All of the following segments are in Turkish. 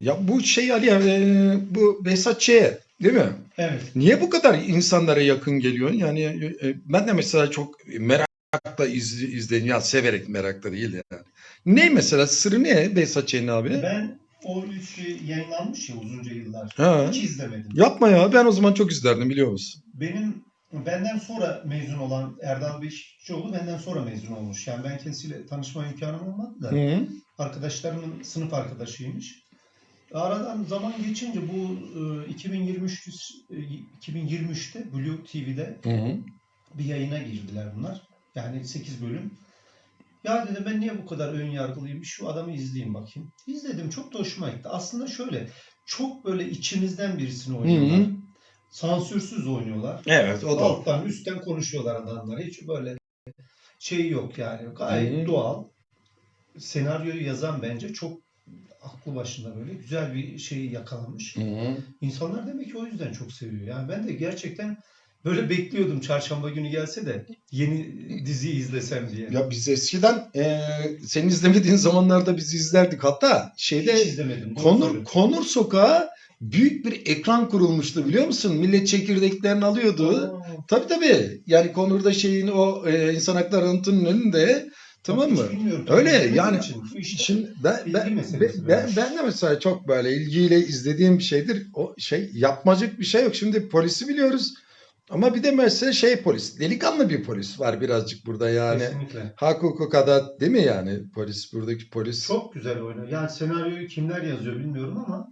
Ya bu şey Ali e, bu Behzat Ç. değil mi? Evet. Niye bu kadar insanlara yakın geliyor? Yani e, ben de mesela çok merakla iz, izleyin ya severek merakla değil yani. Ne mesela sırrı ne Behzat Ç'nin abi? Ben o üçü yayınlanmış ya uzunca yıllar. Ha. Hiç izlemedim. Yapma ya ben o zaman çok izlerdim biliyor musun? Benim benden sonra mezun olan Erdal Beşikçioğlu benden sonra mezun olmuş. Yani ben kendisiyle tanışma imkanım olmadı da Hı. Arkadaşlarımın sınıf arkadaşıymış. Aradan zaman geçince bu e, 2023 e, 2023'te Blue TV'de Hı hı. bir yayına girdiler bunlar. Yani 8 bölüm. Ya dedim ben niye bu kadar ön yargılıyım? Şu adamı izleyeyim bakayım. İzledim çok da hoşuma gitti. Aslında şöyle çok böyle içimizden birisini oynuyorlar. Hı hı. Sansürsüz oynuyorlar. Evet o da. Alttan üstten konuşuyorlar adamlar. Hiç böyle şey yok yani. Gayet Hı. doğal. Senaryoyu yazan bence çok aklı başında böyle güzel bir şeyi yakalamış. Hı hı. İnsanlar demek ki o yüzden çok seviyor. Yani ben de gerçekten böyle bekliyordum çarşamba günü gelse de yeni diziyi izlesem diye. Ya biz eskiden e, senin izlemediğin zamanlarda biz izlerdik. Hatta şeyde Hiç izlemedim. Konur. Konur Sokağı büyük bir ekran kurulmuştu biliyor musun? Millet çekirdeklerini alıyordu. Aa, Tabii tabii. Yani Konur'da şeyin o e, insan hakları anıtının önünde tamam mı? Öyle, yani için. İşte Şimdi ben, ben, ben, ben, ben de mesela çok böyle ilgiyle izlediğim bir şeydir. O şey yapmacık bir şey yok. Şimdi polisi biliyoruz. Ama bir de mesela şey polis. Delikanlı bir polis var birazcık burada yani. kesinlikle. Hak hukuk adalet değil mi yani polis buradaki polis? Çok güzel oynuyor. Yani senaryoyu kimler yazıyor bilmiyorum ama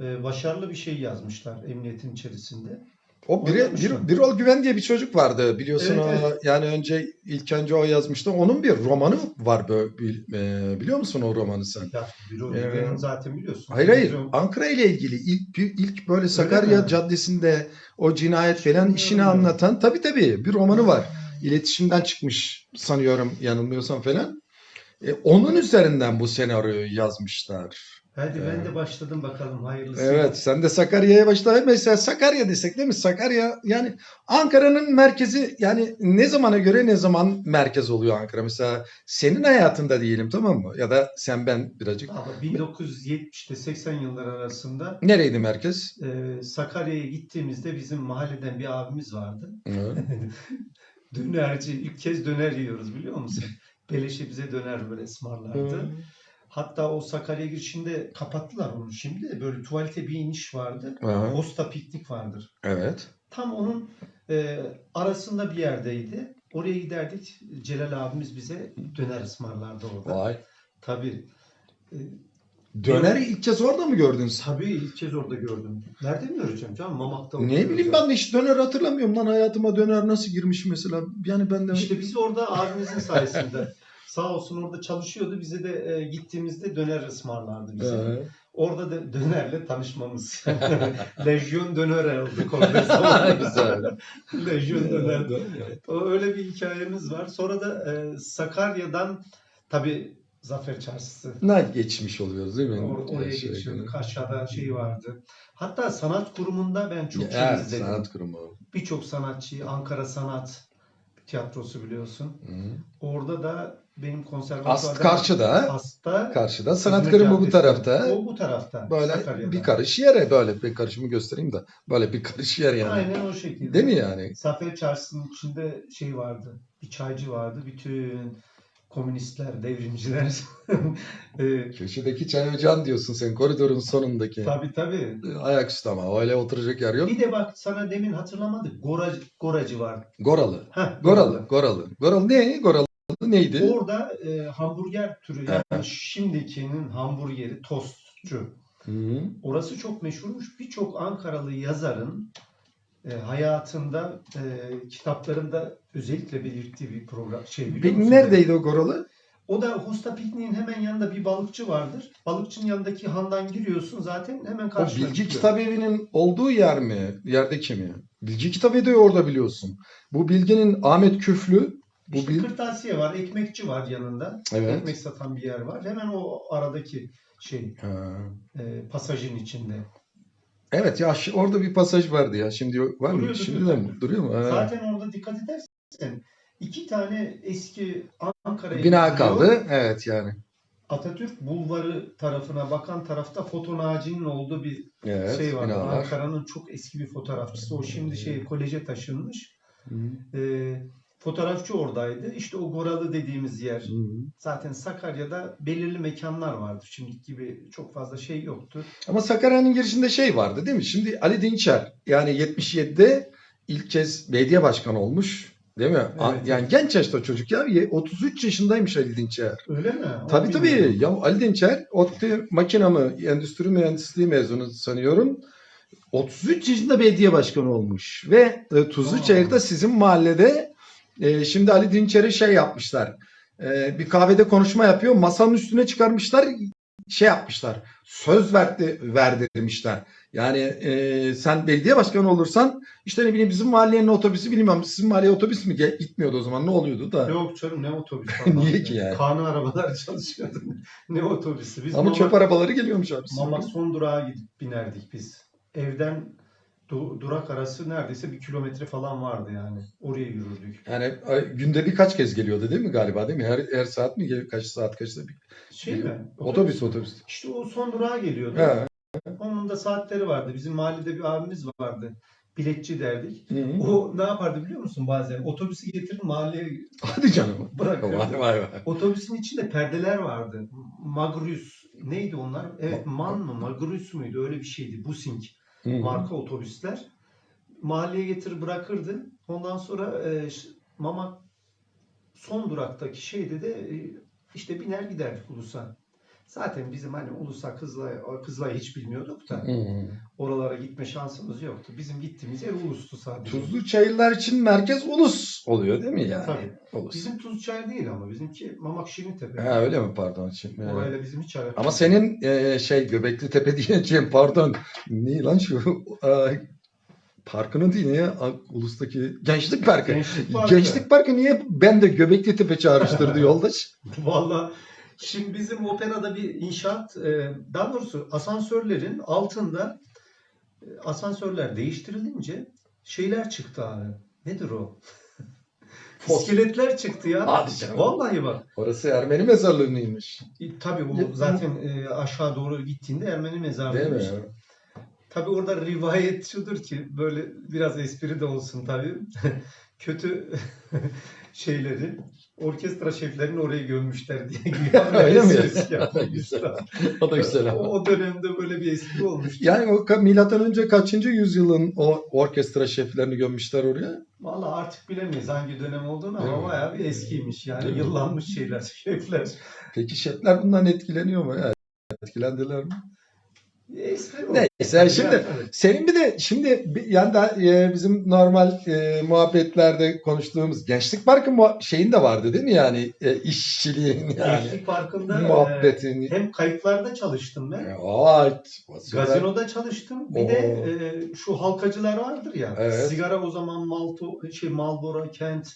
e, başarılı bir şey yazmışlar emniyetin içerisinde. O bir, Oynamışlar. bir, Birol Güven diye bir çocuk vardı biliyorsun Evet, o, yani önce ilk önce o yazmıştı. Onun bir romanı var böyle bil- biliyor musun o romanı sen? Ya Büro Evet. Güven'in zaten biliyorsun. Hayır hayır Ankara ile ilgili ilk bir- ilk böyle Sakarya? Caddesi'nde o cinayet falan işini anlatan tabii tabii bir romanı var. İletişimden çıkmış sanıyorum yanılmıyorsam falan. E, onun üzerinden bu senaryoyu yazmışlar. Hadi ben Evet. de başladım bakalım hayırlısı. Evet, sen de Sakarya'ya başla. Mesela Sakarya desek değil mi? Sakarya yani Ankara'nın merkezi yani ne zamana göre ne zaman merkez oluyor Ankara? Mesela senin hayatında diyelim tamam mı? Ya da sen ben birazcık. Ama 1970'te 80 yıllar arasında Nereydi merkez? e, Sakarya'ya gittiğimizde bizim mahalleden bir abimiz vardı. Evet. Dönerci. ilk kez döner yiyoruz biliyor musun? Beleşe bize döner böyle ısmarlardı. Hatta o Sakarya girişinde kapattılar onu şimdi. de Böyle tuvalete bir iniş vardı. Aha, Posta piknik vardır. Evet. Tam onun e, arasında bir yerdeydi. Oraya giderdik. Celal abimiz bize döner ısmarlardı orada. Vay. Tabii. E, Döneri ilk kez orada mı gördün sen? tabii ilk kez orada gördüm. Nerede mi göreceğim canım? Mamak'ta Ne bileyim ben de hiç döner hatırlamıyorum lan hayatıma döner nasıl girmiş mesela. Yani ben de İşte biz orada abimizin sayesinde sağ olsun orada çalışıyordu. Bize de e, gittiğimizde döner ısmarlardı bize. Evet. Orada da dönerle tanışmamız. Lejyon döner olduk orada zamanında. Lejyon döner. O öyle bir hikayemiz var. Sonra da e, Sakarya'dan tabii Zafer Çarşısı. Ne geçmiş oluyoruz değil mi? Or- oraya Şey, geçiyorduk. Aşağıda şey vardı. Hatta sanat kurumunda ben çok şey Evet, izledim. sanat kurumu. Birçok sanatçı, Ankara Sanat Tiyatrosu biliyorsun. Hı. Orada da benim konservatuvarda... Ast karşıda. Hasta. Karşıda sanat kurumu bu tarafta. O bu tarafta. Böyle Sakarya'da. bir karış yere böyle bir karışımı göstereyim de böyle bir karış yer yani. Aynen o şekilde. Değil mi yani? Zafer Çarşısı'nın içinde şey vardı. Bir çaycı vardı. Bütün komünistler, devrimciler. e, Köşedeki çay ocağın diyorsun sen koridorun sonundaki. tabii tabii. Ayaküstü ama öyle oturacak yer yok. Bir de bak sana demin hatırlamadık. Goracı, Goracı var. Goralı. Heh, Goralı. Goralı. Goralı ne? Goralı neydi? Orada e, hamburger türü yani şimdikinin hamburgeri tostçu. Hı -hı. Orası çok meşhurmuş. Birçok Ankaralı yazarın e, hayatında, e, kitaplarında özellikle belirttiği bir program şey biliyor Peki musun? neredeydi o Goralı? O da Hosta Piknik'in hemen yanında bir balıkçı vardır. Balıkçının yanındaki handan giriyorsun zaten hemen O karşına Bilgi çıkıyor. Kitap Evi'nin olduğu yer mi? Yerdeki mi? Bilgi Kitap Evi de orada biliyorsun. Bu Bilgi'nin Ahmet Küflü. Bu İşte bil... kırtasiye var, ekmekçi var yanında. Evet. Ekmek satan bir yer var. Hemen o aradaki şey Ha. e, pasajın içinde. Evet ya orada bir pasaj vardı ya. Şimdi var mı? Duruyor, Şimdi duruyor. de mi? Duruyor mu? Ha. Zaten orada dikkat edersen iki tane eski Ankara'ya Bina gidiyor. kaldı. Evet yani. Atatürk Bulvarı tarafına bakan tarafta Foto Naci'nin olduğu bir Evet, şey var. binalar. Ankara'nın çok eski bir fotoğrafçısı. O şimdi şey koleje taşınmış. Hı, Ee, fotoğrafçı oradaydı. İşte o Goralı dediğimiz yer. hı. Zaten Sakarya'da belirli mekanlar vardı. Şimdiki gibi çok fazla şey yoktu. Ama Sakarya'nın girişinde şey vardı değil mi? Şimdi Ali Dinçer yani 77'de ilk kez belediye başkanı olmuş. Değil mi? Evet. Yani genç yaşta çocuk ya. Ye- 33 yaşındaymış Ali Dinçer. Öyle mi? Tabii Onu tabii. bilmiyorum. Ya Ali Dinçer ODTÜ makina mı, endüstri mühendisliği mezunu sanıyorum. 33 yaşında belediye başkanı olmuş. Ve e, Tuzluçayır'da sizin mahallede e, şimdi Ali Dinçer'e şey yapmışlar. E, bir kahvede konuşma yapıyor. Masanın üstüne çıkarmışlar. Şey yapmışlar. Söz verdi, verdirmişler. Yani e, sen belediye başkanı olursan işte ne bileyim bizim mahallenin otobüsü bilmem sizin mahalleye otobüs mü gitmiyordu o zaman ne oluyordu da. Yok canım ne otobüs. Niye ki yani? Kanı arabalar çalışıyordu. ne otobüsü? Biz Ama Mamak- çöp arabaları geliyormuş abi. Mamak son durağa gidip binerdik biz. Evden du- durak arası neredeyse bir kilometre falan vardı yani. Oraya yürürdük. Yani ay, günde birkaç kez geliyordu değil mi galiba değil mi? Her, her saat mi? Kaç saat kaçta? Bir... Şey mi? Otobüs otobüs. İşte o son durağa geliyordu. He. Onun da saatleri vardı. Bizim mahallede bir abimiz vardı. Biletçi derdik. Hı hı. O ne yapardı biliyor musun bazen? Otobüsü getirir mahalleye Hadi canım. bırakırdı. Vay vay vay. Otobüsün içinde perdeler vardı. Magrus. Neydi onlar? Evet, Man mı? Magrus muydu? Öyle bir şeydi. Busing Hı hı. marka otobüsler. Mahalleye getirir bırakırdı. Ondan sonra e, Mamak son duraktaki şeyde de e, işte biner giderdik Ulus'a. Zaten bizim hani Ulus'a Kızılay, Kızılay'ı hiç bilmiyorduk da hı. oralara gitme şansımız yoktu. Bizim gittiğimiz yer Ulus'tu sadece. Tuzlu çayırlar için merkez Ulus oluyor değil mi yani? Tabii. Ulus. Bizim Tuzçay değil ama bizimki Mamak Şirintepe. Ha öyle mi pardon şimdi. evet. Orayla bizim hiç alakası Ama senin e, şey Göbekli Tepe diyeceğim pardon. Ne lan şu e, parkının değil ya? Ulus'taki Gençlik Parkı. Gençlik Parkı. Gençlik Parkı niye ben de Göbekli Tepe çağrıştırdı yoldaş? Valla şimdi bizim operada bir inşaat, e, daha doğrusu asansörlerin altında e, asansörler değiştirilince şeyler çıktı abi. Nedir o? İskeletler çıktı ya. Hadi canım. Vallahi bak. Orası Ermeni mezarlığıymış. E, Tabii o zaten e, aşağı doğru gittiğinde Ermeni Değil mi? mezarlığıymış. Tabii orada rivayet şudur ki böyle biraz espri de olsun tabii. Kötü şeyleri orkestra şeflerini oraya gömmüşler diye Öyle mi? yapmışlar. O da güzel o, ama. o dönemde böyle bir espri olmuştu. Yani o milattan önce kaçıncı yüzyılın o orkestra şeflerini gömmüşler oraya? Vallahi artık bilemeyiz hangi dönem olduğunu ama mi? bayağı bir eskiymiş yani yıllanmış şeyler şefler. Peki şefler bundan etkileniyor mu? Evet. Etkilendiler mi? Neyse şimdi Yani, evet. senin bir de şimdi bir yanda e, bizim normal e, muhabbetlerde konuştuğumuz Gençlik Parkı mu- şeyin de vardı değil mi yani e, işçiliğin yani Gençlik Parkı'nda e, muhabbetin. hem kayıtlarda çalıştım ben. E, süper. Gazinoda çalıştım. Bir Oo. de e, şu halkacılar vardır ya. Evet. Sigara o zaman Malto, şey Marlboro, Kent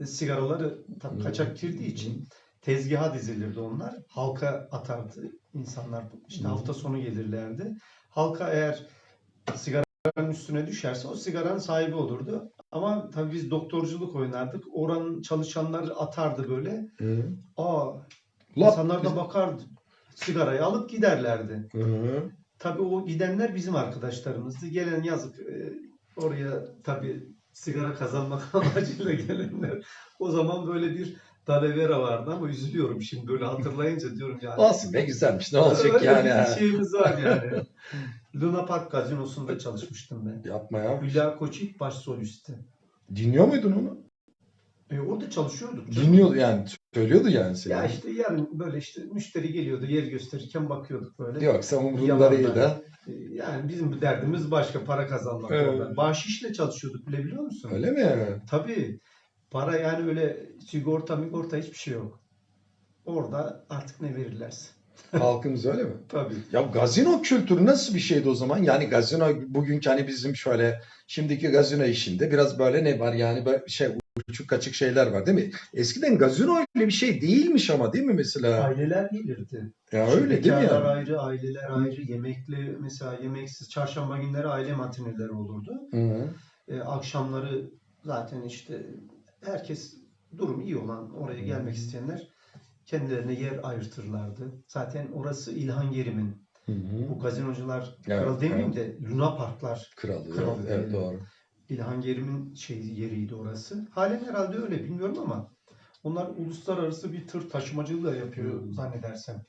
e, sigaraları kaçak girdiği için tezgaha dizilirdi onlar. Halka atardı insanlar. işte Hmm. hafta sonu gelirlerdi. Halka eğer sigaranın üstüne düşerse o sigaranın sahibi olurdu. Ama tabii biz doktorculuk oynardık. Oranın çalışanları atardı böyle. Hı. Aa, Lap- insanlar da bakardı. Sigarayı alıp giderlerdi. Hı. Tabii o gidenler bizim arkadaşlarımızdı. Gelen yazık e, oraya tabii sigara kazanmak amacıyla gelenler. O zaman böyle bir dalavera vardı ama üzülüyorum şimdi böyle hatırlayınca diyorum yani. Olsun be güzelmiş ne olacak Öyle yani. bir ha. şeyimiz var yani. Luna Park gazinosunda çalışmıştım ben. Yapma ya. Hülya Koçik baş solisti. Dinliyor muydun onu? E, orada çalışıyorduk. canım. Dinliyordu yani söylüyordu yani seni. Ya işte yarın böyle işte müşteri geliyordu yer gösterirken bakıyorduk böyle. Yoksa umurunda değil de. E, Yani bizim derdimiz başka para kazanmak Evet. orada. Bahşişle çalışıyorduk bile biliyor musun? Öyle mi? Tabii. Para yani öyle sigorta migorta hiçbir şey yok. Orada artık ne verirlerse. Halkımız öyle mi? Tabii. Ya gazino kültürü nasıl bir şeydi o zaman? Yani gazino bugünkü hani bizim şöyle şimdiki gazino işinde biraz böyle ne var yani böyle şey uçuk kaçık şeyler var değil mi? Eskiden gazino öyle bir şey değilmiş ama değil mi mesela? Aileler gelirdi. Ya öyle değil mi yani? ayrı, aileler ayrı, yemekli mesela yemeksiz çarşamba günleri aile matineleri olurdu. Hı. E, akşamları zaten işte herkes durum iyi olan oraya gelmek isteyenler kendilerine yer ayırtırlardı. Zaten orası İlhan Yerim'in. Bu gazinocular Evet, kral demeyeyim evet. de Luna Parklar Kralı. Kral evet, evet, doğru. İlhan Yerim'in şey yeriydi orası. Halen herhalde öyle bilmiyorum ama onlar uluslararası bir tır taşımacılığı da yapıyor zannedersem.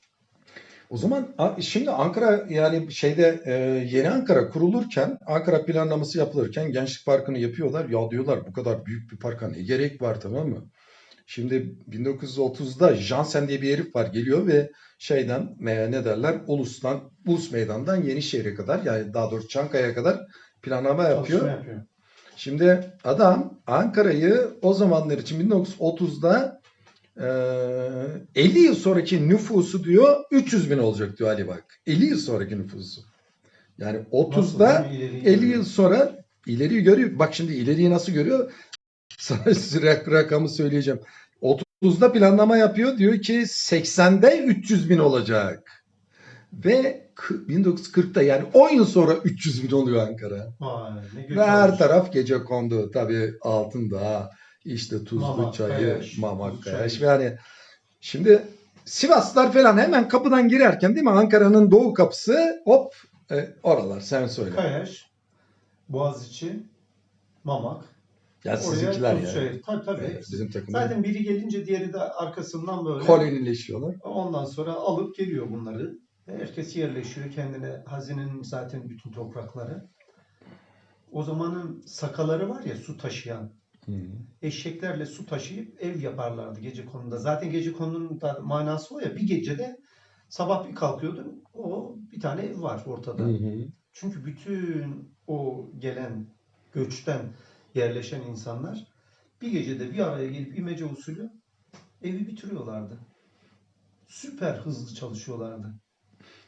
O zaman şimdi Ankara yani şeyde e, yeni Ankara kurulurken Ankara planlaması yapılırken Gençlik Parkı'nı yapıyorlar. Ya diyorlar bu kadar büyük bir parka ne gerek var tamam mı? Şimdi 1930'da Jansen diye bir herif var geliyor ve şeyden ne derler Ulus'tan Ulus Meydan'dan Yenişehir'e kadar yani daha doğrusu Çankaya'ya kadar planlama yapıyor. Yapıyor. Şimdi adam Ankara'yı o zamanlar için 1930'da eee 50 yıl sonraki nüfusu diyor 300 bin olacak diyor Ali bak. 50 yıl sonraki nüfusu. Yani 30'da Nasıl, değil mi? İleriyi 50 görüyor. yıl sonra ileriyi görüyor. Bak şimdi ileriyi nasıl görüyor? Sana süre rakamı söyleyeceğim. 30'da planlama yapıyor. Diyor ki 80'de 300 bin olacak. Ve kı- 1940'da yani 10 yıl sonra 300 bin oluyor Ankara. Vay, Ve her olmuş. taraf gece kondu. Tabii Altındağ, işte Tuzlu Mamak, Çayı, Kayaş, Mamak, Tuzlu Kayaş. Çayı. Yani şimdi Sivaslar falan hemen kapıdan girerken değil mi? Ankara'nın doğu kapısı hop e, oralar sen söyle. Kayaş, Boğaziçi, Mamak. Ya Oraya sizinkiler ya. Tuzçayır. Tabii tabii. Evet, bizim takım. Zaten biri gelince diğeri de arkasından böyle. kolonileşiyorlar. Ondan sonra alıp geliyor bunları. Herkes yerleşiyor. Kendine hazinenin zaten bütün toprakları. O zamanın sakaları var ya su taşıyan. Eşeklerle su taşıyıp ev yaparlardı gece konuda. Zaten gece konunun da manası o ya. Bir gecede sabah bir kalkıyordun. O bir tane ev var ortada. Hı hı. Çünkü bütün o gelen göçten yerleşen insanlar bir gecede bir araya gelip imece usulü evi bitiriyorlardı. Süper hızlı çalışıyorlardı.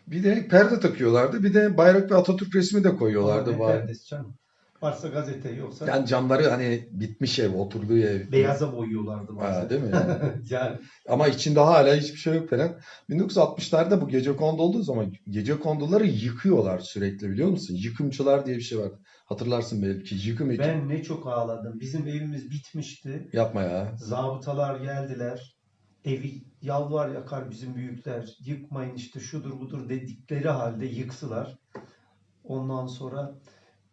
Bir de perde takıyorlardı. Bir de bayrak ve Atatürk resmi de koyuyorlardı. Var. perdesi canım. Varsa gazete yoksa Yani camları hani bitmiş ev, oturduğu ev. beyaza boyuyorlardı bazen. Ha, değil mi? yani Ama içinde hala hiçbir şey yok falan. 1960'larda bu gece kondu olduğu zaman gece konduları yıkıyorlar sürekli biliyor musun? Yıkımcılar diye bir şey var. Hatırlarsın belki. Yıkım ekibi. ben ne çok ağladım. Bizim evimiz bitmişti. Yapma ya. Zabıtalar geldiler. Evi yalvar yakar bizim büyükler. Yıkmayın işte şudur budur dedikleri halde yıktılar. Ondan sonra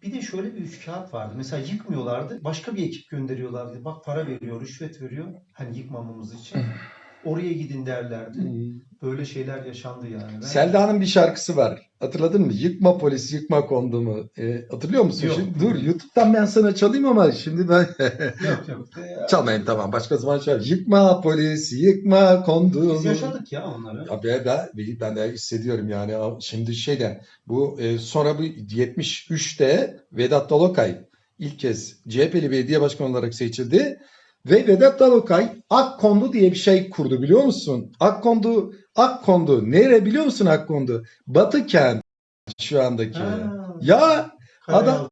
bir de şöyle bir üç kağıt vardı. Mesela yıkmıyorlardı. Başka bir ekip gönderiyorlardı. Bak para veriyor, rüşvet veriyor. Hani yıkmamamız için. Oraya gidin derlerdi. Böyle şeyler yaşandı yani. Ben- Selda'nın bir şarkısı var. Hatırladın mı? Yıkma polis, yıkma kondumu. E, hatırlıyor musun? Yok. Şimdi, dur YouTube'dan ben sana çalayım ama şimdi ben Yok yok. Ee, çalmayayım tamam. Başka zaman çal. Yıkma polis, yıkma kondumu. Biz yaşadık ya onları. Ya ben de, ben de hissediyorum yani şimdi şeyden bu e, sonra bu 73'te Vedat Dalokay ilk kez CHP'li belediye başkanı olarak seçildi ve Vedat Dalokay Akkondu diye bir şey kurdu biliyor musun? Akkondu, Akkondu nere biliyor musun Akkondu? Batı kent şu andaki. Ha, Ya adam-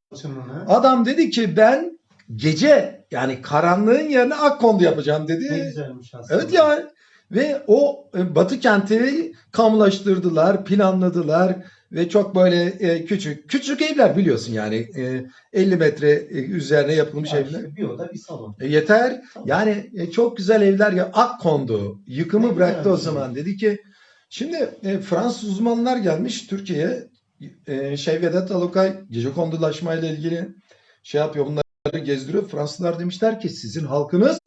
adam dedi ki ben gece yani karanlığın yerine Akkondu yapacağım dedi. Ne güzelmiş aslında. Evet ya ve o e, Batı kenti kamulaştırdılar, planladılar ve çok böyle e, küçük küçük evler biliyorsun yani e, 50 metre e, üzerine yapılmış Ya evler. bir oda bir salon. E, yeter. Tamam. Yani e, çok güzel evler ya Akkondu yıkımı Ne bıraktı o zaman. Dedi ki şimdi e, Fransız uzmanlar gelmiş Türkiye'ye e, şey Vedat Alokay gecekondulaşma ile ilgili şey yapıyor bunları gezdiriyor. Fransızlar demişler ki sizin halkınız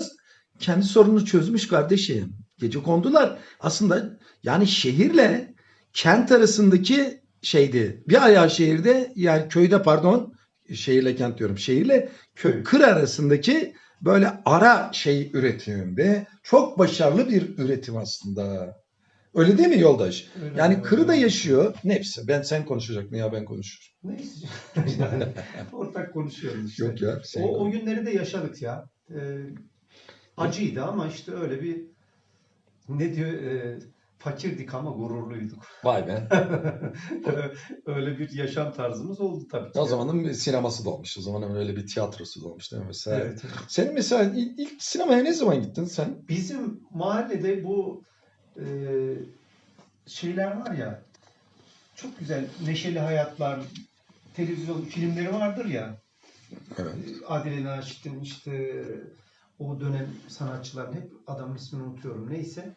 kendi sorununu çözmüş kardeşim. Gecekondular aslında yani şehirle kent arasındaki şeydi. Bir ayağı şehirde yani köyde pardon şehirle kent diyorum. Şehirle kö, Köy. kır arasındaki böyle ara şey üretim ve çok başarılı bir üretim aslında. Öyle değil mi yoldaş? Öyle Yani öyle. kırıda yaşıyor. Neyse ben sen konuşacaktın ya ben konuşurum. Neyse. ortak konuşuyoruz işte. Yok ya. Sen o, o günleri de yaşadık ya. Ee, acıydı ama işte öyle bir ne diyor e, fakirdik ama gururluyduk. Vay be. öyle bir yaşam tarzımız oldu tabii ki. O zamanın sineması da olmuş. O zaman öyle bir tiyatrosu da olmuş değil mi? Mesela Evet. Senin mesela ilk, ilk sinemaya ne zaman gittin sen? Bizim mahallede bu e, şeyler var ya çok güzel neşeli hayatlar televizyon filmleri vardır ya Evet. Adile Naşit'in işte o dönem sanatçıların hep adamın ismini unutuyorum neyse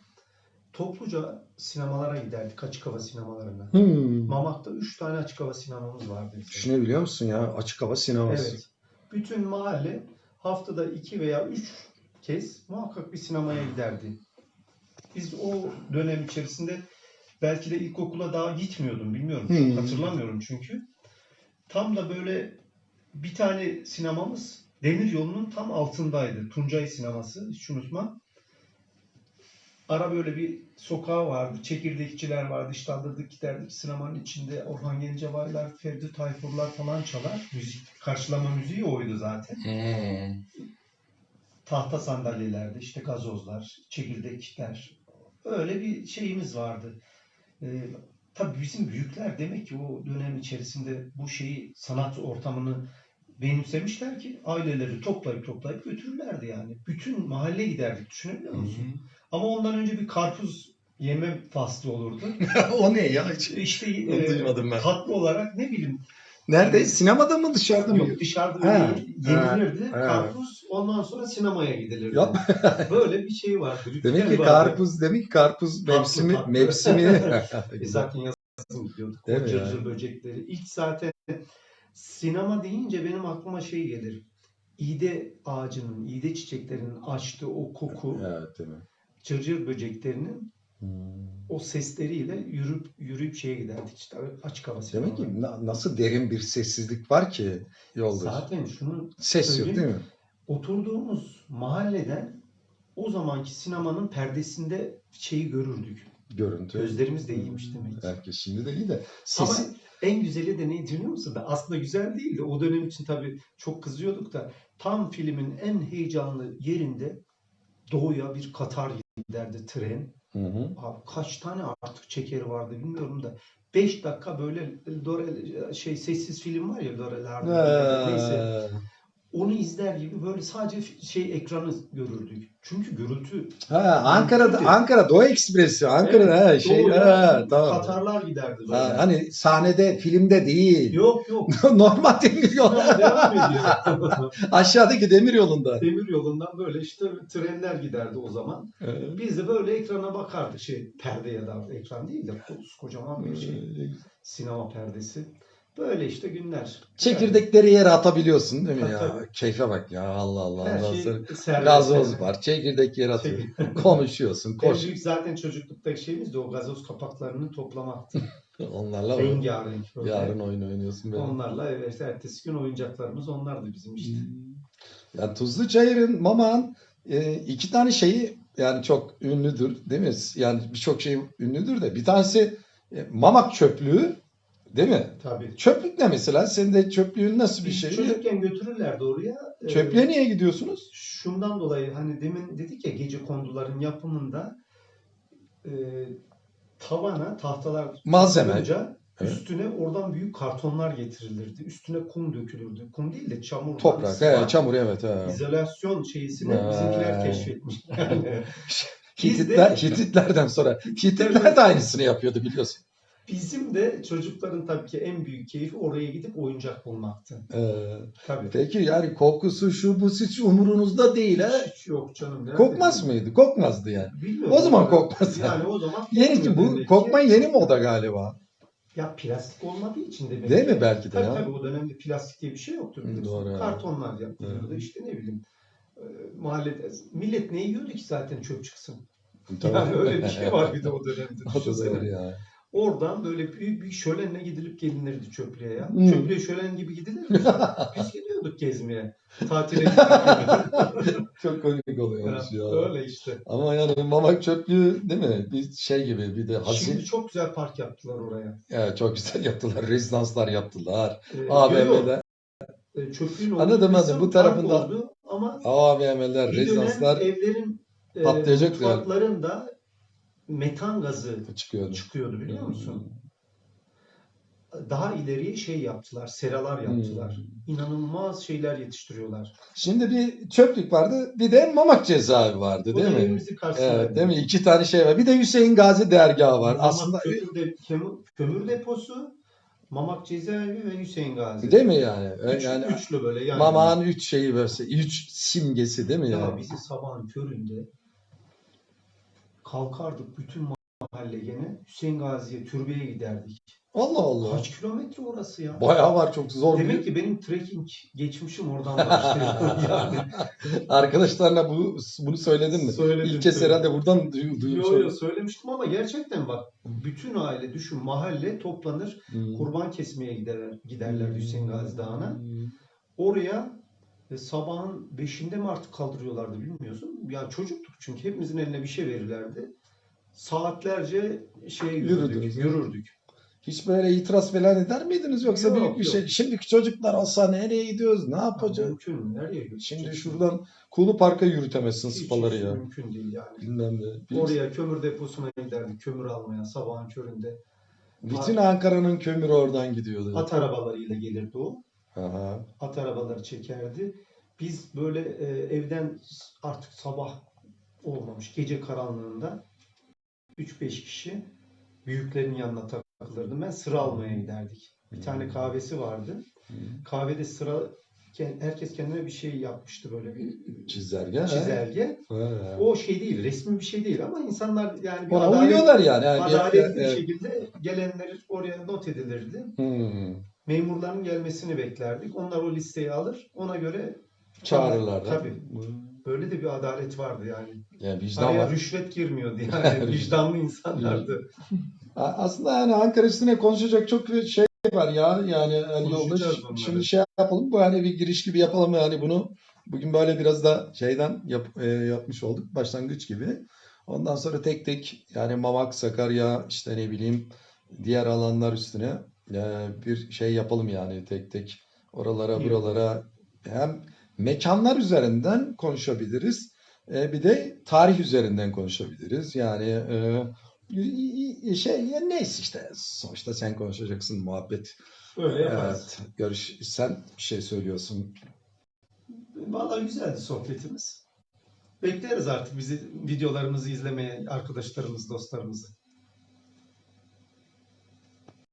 topluca sinemalara giderdik. Açık hava sinemalarına. Hmm. Mamak'ta 3 tane açık hava sinemamız vardı. bizim. Düşünebiliyor musun ya? Açık hava sineması. Evet. Bütün mahalle haftada 2 veya 3 kez muhakkak bir sinemaya giderdi. Biz o dönem içerisinde belki de ilkokula daha gitmiyordum bilmiyorum. Çok Hmm. hatırlamıyorum çünkü. Tam da böyle bir tane sinemamız demir yolunun tam altındaydı. Tuncay sineması hiç unutmam. Ara böyle bir sokağı vardı. Çekirdekçiler vardı. İşte alırdık giderdik sinemanın içinde. Orhan Gencebaylar, Ferdi Tayfurlar falan çalar. Müzik, karşılama müziği oydu zaten. Hmm. Tahta sandalyelerde işte gazozlar, çekirdekler. Öyle bir şeyimiz vardı. Ee, tabii bizim büyükler demek ki o dönem içerisinde bu şeyi sanat ortamını benimsemişler ki aileleri toplayıp toplayıp götürürlerdi yani. Bütün mahalle giderdik düşünebiliyor musun? Ama ondan önce bir karpuz yeme faslı olurdu. o ne ya? Hiç- İşte e, duymadım ben. tatlı olarak ne bileyim Nerede? Sinemada mı dışarıda mı? yok dışarıda Ha, yenilirdi. ha. Karpuz ondan sonra sinemaya gidilirdi. Yap. Böyle bir şey vardı. Demek ki karpuz, demek ki karpuz mevsimi, tatlı. mevsimi. E zaten yazın gidiyorduk. Değil o cırcır böcekleri. İlk zaten sinema deyince benim aklıma şey gelir. İğde ağacının, iğde çiçeklerinin açtığı o koku, evet değil mi? Cırcır böceklerinin Hmm. o sesleriyle yürüp yürüyüp şeye giderdik işte açık hava Demek ki na- nasıl derin bir sessizlik var ki yolda. Zaten şunu Ses yok söyleyeyim. değil mi? oturduğumuz mahalleden o zamanki sinemanın perdesinde şeyi görürdük. Görüntü. Gözlerimiz de iyiymiş demek ki. Herkes şimdi de iyi de. Ama Sesi, en güzeli de ne biliyor musun? Da aslında güzel değildi. O dönem için tabii çok kızıyorduk da tam filmin en heyecanlı yerinde doğuya bir Katar giderdi tren. Hı hı. Abi kaç tane artık çekeri vardı bilmiyorum da 5 dakika böyle Dore, şey sessiz film var ya Dore'lerde neyse. Onu izler gibi böyle sadece şey ekranı görürdük. Çünkü gürültü Ha, Ankara'da Mümkün Ankara Doğu Ekspresi. Ankara'da ha, şey doğuya ha, tamam. Katarlar giderdi böyle. Ha, hani sahnede filmde değil. Yok yok. Normal demir yolu. Devam ediyor. Aşağıdaki demir yolunda. Demir yolundan böyle işte trenler giderdi o zaman. Biz de böyle ekrana bakardık. Şey perde ya da ekran değil de kocaman bir şey. Sinema perdesi. Böyle işte günler. Çekirdekleri yere atabiliyorsun değil mi Tabii, ya? tabii. Keyfe bak ya Allah Allah. Her Ondan şey sonra serbest. gazoz var. Çekirdek yere atıyorsun. Konuşuyorsun. En Koş. büyük zaten çocukluktaki şeyimiz de o gazoz kapaklarını toplamaktı. Onlarla mı? Rengarenk böyle. yarın oyun oynuyorsun böyle. Onlarla evet ertesi gün oyuncaklarımız onlardı bizim işte. Ya Tuzlu Çayır'ın Mamak'ın e, iki tane şeyi yani çok ünlüdür değil mi? Yani birçok şey ünlüdür de bir tanesi e, Mamak çöplüğü değil mi? Tabii. Çöplük ne mesela? Senin de çöplüğün nasıl bir şey? çocukken götürürlerdi oraya. Ee, Çöplüğe niye gidiyorsunuz? Şundan dolayı hani demin dedik ya gece konduların yapımında e, tavana tahtalar Malzeme. koyunca Evet. üstüne oradan büyük kartonlar getirilirdi. Üstüne kum dökülürdü. Kum değil de çamur. Toprak, he, çamur evet. He. İzolasyon şeysini Ha. bizimkiler keşfetmiş. Yani Hititler, de- Hititlerden sonra Hititler de aynısını yapıyordu biliyorsun. Bizim de çocukların tabii ki en büyük keyfi oraya gidip oyuncak bulmaktı. Ee, Tabii. peki yani kokusu şu bu hiç umurunuzda değil ha? Hiç yok canım. nerede Kokmaz mıydı? Kokmazdı yani. Bilmiyorum. O zaman kokmaz. Yani o zaman Yeni bu kokma yeni moda galiba. Ya plastik olmadığı için demek Değil mi belki de Tabii ya? tabii o dönemde plastik diye bir şey yoktu. Hı, doğru. Kartonlar yapılıyordu Evet. işte ne bileyim. e, Mahallede millet ne yiyordu ki zaten çöp çıksın. Tabii. Yani öyle bir şey var bir de o dönemde. O da doğru ya. Oradan böyle büyük bir şölenle gidilip gelinirdi çöplüğe ya. Hmm. Çöplüğe şölen gibi gidilir mi? Biz gidiyorduk gezmeye. Tatile. Çok komik oluyormuş ya. Öyle işte. Ama yani Mamak çöplüğü değil mi? Bir şey gibi bir de hazin. Şimdi çok güzel park yaptılar oraya. Ya, çok güzel yaptılar. Rezidanslar yaptılar. Ee, AVM'ler. e, çöplüğün olduğu Anladım, anladım. Bu tarafında- oldu ama AVM'ler, rezidanslar evlerin e, patlayacak yani. Metan gazı çıkıyordu. çıkıyordu biliyor Hmm. musun? Daha ileriye şey yaptılar, seralar yaptılar. Hmm. İnanılmaz şeyler yetiştiriyorlar. Şimdi bir çöplük vardı, bir de Mamak cezaevi vardı Bu değil mi? Evet, değil mi? İki tane şey var. Bir de Hüseyin Gazi dergahı var. Mamak Aslında kömür, de- kömür, kömür deposu, Mamak cezaevi ve Hüseyin Gazi. değil mi yani? Üç, yani üçlü böyle yani. Mamak'ın üç şeyi verse, üç simgesi değil mi Ya yani? bizi sabahın köründe kalkardık bütün mahalle gene Hüseyin Gazi'ye türbeye giderdik. Allah Allah. Kaç kilometre orası ya? Bayağı var çok zor. Demek bir- ki benim trekking geçmişim oradan başlıyor. yani. Arkadaşlarına bu bunu söyledin mi? Söyledim, İlk kez herhalde buradan duy- duymuş Yo yo oldum. söylemiştim ama gerçekten bak bütün aile düşün mahalle toplanır Hmm. kurban kesmeye giderler, giderler Hüseyin Gazi Dağı'na. Hmm. Oraya e, sabahın 5'inde mi artık kaldırıyorlardı bilmiyorsun. Ya çocuktuk çünkü hepimizin eline bir şey verirlerdi. Saatlerce şey yürürdük. Yürüdünüz. yürürdük. Hiç böyle itiraz falan eder miydiniz yoksa Yok, büyük bir yok. şey? Şimdiki çocuklar olsa nereye gidiyoruz? Ne Ya yapacağız? mümkün mü? Nereye götüreceksin? Şimdi şuradan Kulu Park'a yürütemezsin Hiç- spaları hiç ya. Mümkün değil yani. Bilmem ne. Bir- Oraya kömür deposuna giderdik kömür almaya sabahın köründe. Bütün Ankara'nın kömürü oradan gidiyordu. At arabalarıyla gelirdi o. Aha. at arabaları çekerdi. Biz böyle e, evden artık sabah olmamış gece karanlığında 3-5 kişi büyüklerin yanına takılırdım. Ben sıra almaya giderdik. Bir tane kahvesi vardı. Kahvede sıra ke- herkes kendine bir şey yapmıştı böyle bir Çizelge. çizelge. Ha. O şey değil, resmi bir şey değil ama insanlar yani bir Ona adalet- uyuyorlar yani. yani bir- adaletli bir evet. şekilde gelenler oraya not edilirdi. Hmm. Memurların gelmesini beklerdik. Onlar o listeyi alır. Ona göre Çağırırlar. da. Tabii. Böyle de bir adalet vardı yani. Yani vicdan Araya var. rüşvet girmiyordu yani. Vicdanlı insanlardı. Aslında yani Ankara üstüne konuşacak çok bir şey var ya. Yani hani yolda şimdi şey yapalım. Bu hani bir giriş gibi yapalım yani bunu. Bugün böyle biraz da şeyden yap, e, yapmış olduk. Başlangıç gibi. Ondan sonra tek tek yani Mamak, Sakarya işte ne bileyim diğer alanlar üstüne e, bir şey yapalım yani tek tek oralara İyi. buralara hem mekanlar üzerinden konuşabiliriz. E, bir de tarih üzerinden konuşabiliriz. Yani e, şey ya neyse işte sonuçta sen konuşacaksın muhabbet. Öyle yaparız. Evet, görüş sen bir şey söylüyorsun. Vallahi güzeldi sohbetimiz. Bekleriz artık bizi videolarımızı izlemeye arkadaşlarımız, dostlarımızı.